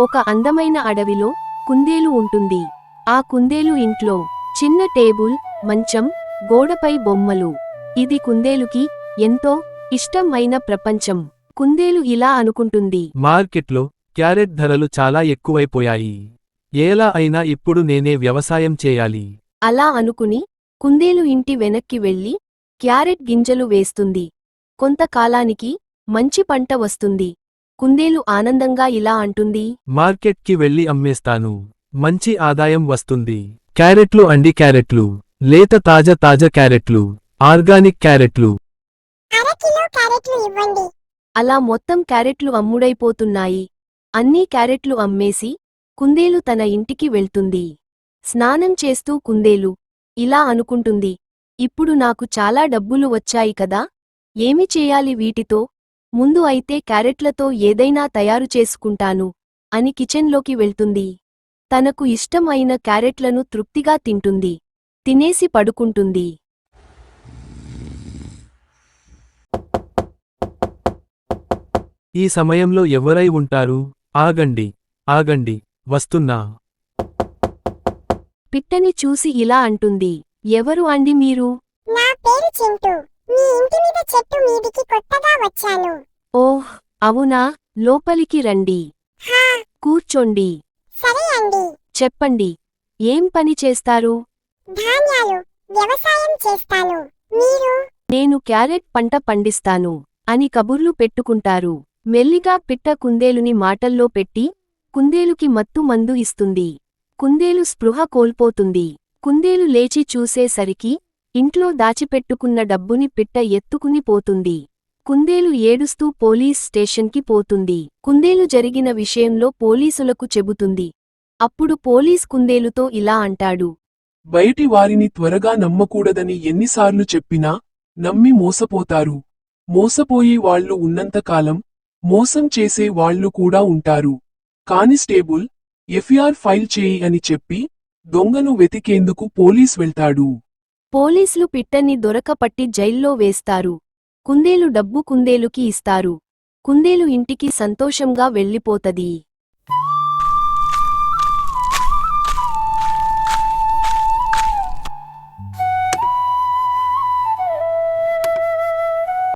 ఒక అందమైన అడవిలో కుందేలు ఉంటుంది. ఆ కుందేలు ఇంట్లో చిన్న టేబుల్ మంచం గోడపై బొమ్మలు. ఇది కుందేలుకి ఎంతో ఇష్టమైన ప్రపంచం. కుందేలు ఇలా అనుకుంటుంది. మార్కెట్లో క్యారెట్ ధరలు చాలా ఎక్కువైపోయాయి. ఎలా అయినా ఇప్పుడు నేనే వ్యవసాయం చేయాలి. అలా అనుకుని కుందేలు ఇంటి వెనక్కి వెళ్ళి క్యారెట్ గింజలు వేస్తుంది. కొంతకాలానికి మంచి పంట వస్తుంది. కుందేలు ఆనందంగా ఇలా అంటుంది. మార్కెట్కి వెళ్ళి అమ్మేస్తాను. మంచి ఆదాయం వస్తుంది. క్యారెట్లు అండి క్యారెట్లు. లేత తాజా తాజా క్యారెట్లు. ఆర్గానిక్ క్యారెట్లు. అర కిలో క్యారెట్లు ఇవ్వండి. అలా మొత్తం క్యారెట్లు అమ్ముడైపోతున్నాయి. అన్నీ క్యారెట్లు అమ్మేసి కుందేలు తన ఇంటికి వెళ్తుంది. స్నానం చేస్తూ కుందేలు ఇలా అనుకుంటుంది. ఇప్పుడు నాకు చాలా డబ్బులు వచ్చాయి కదా. ఏమి చేయాలి వీటితో? ముందు అయితే క్యారెట్లతో ఏదైనా తయారు చేసుకుంటాను అని కిచెన్లోకి వెళ్తుంది. తనకు ఇష్టం అయిన క్యారెట్లను తృప్తిగా తింటుంది తినేసి పడుకుంటుంది. ఈ సమయంలో ఎవరై ఉంటారు? ఆగండి ఆగండి వస్తున్నా. పిట్టని చూసి ఇలా అంటుంది ఎవరు అండి మీరు? నా పేరు చింటూ. మీ ఇంటి మీద చెట్టు మీదికి కొత్తగా వచ్చాను. ఓహ్ అవునా? లోపలికి రండి. హా. కూర్చోండి. సరే అండి. చెప్పండి. ఏం పని చేస్తారు? ధాన్యాలు వ్యవసాయం చేస్తాను. మీరు? నేను క్యారెట్ పంట పండిస్తాను అని కబుర్లు పెట్టుకుంటారు. మెల్లిగా పిట్ట కుందేలుని మాటల్లో పెట్టి కుందేలుకి మత్తు మందు ఇస్తుంది. కుందేలు స్పృహ కోల్పోతుంది. కుందేలు లేచి చూసేసరికి ఇంట్లో దాచిపెట్టుకున్న డబ్బుని పిట్ట ఎత్తుకుని పోతుంది. కుందేలు ఏడుస్తూ పోలీస్ స్టేషన్కి పోతుంది. కుందేలు జరిగిన విషయంలో పోలీసులకు చెబుతుంది. అప్పుడు పోలీస్ కుందేలుతో ఇలా అంటాడు. బయటి వారిని త్వరగా నమ్మకూడదని ఎన్నిసార్లు చెప్పినా నమ్మి మోసపోతారు. మోసపోయే వాళ్ళు ఉన్నంతకాలం మోసం చేసే వాళ్ళు కూడా ఉంటారు. కానిస్టేబుల్ ఎఫ్ఐఆర్ ఫైల్ చేయి అని చెప్పి దొంగను వెతికేందుకు పోలీస్ వెళ్తాడు. పోలీసులు పిట్టని దొరకపట్టి జైల్లో వేస్తారు. కుందేలు డబ్బు కుందేలుకి ఇస్తారు. కుందేలు ఇంటికి సంతోషంగా వెళ్ళిపోతది.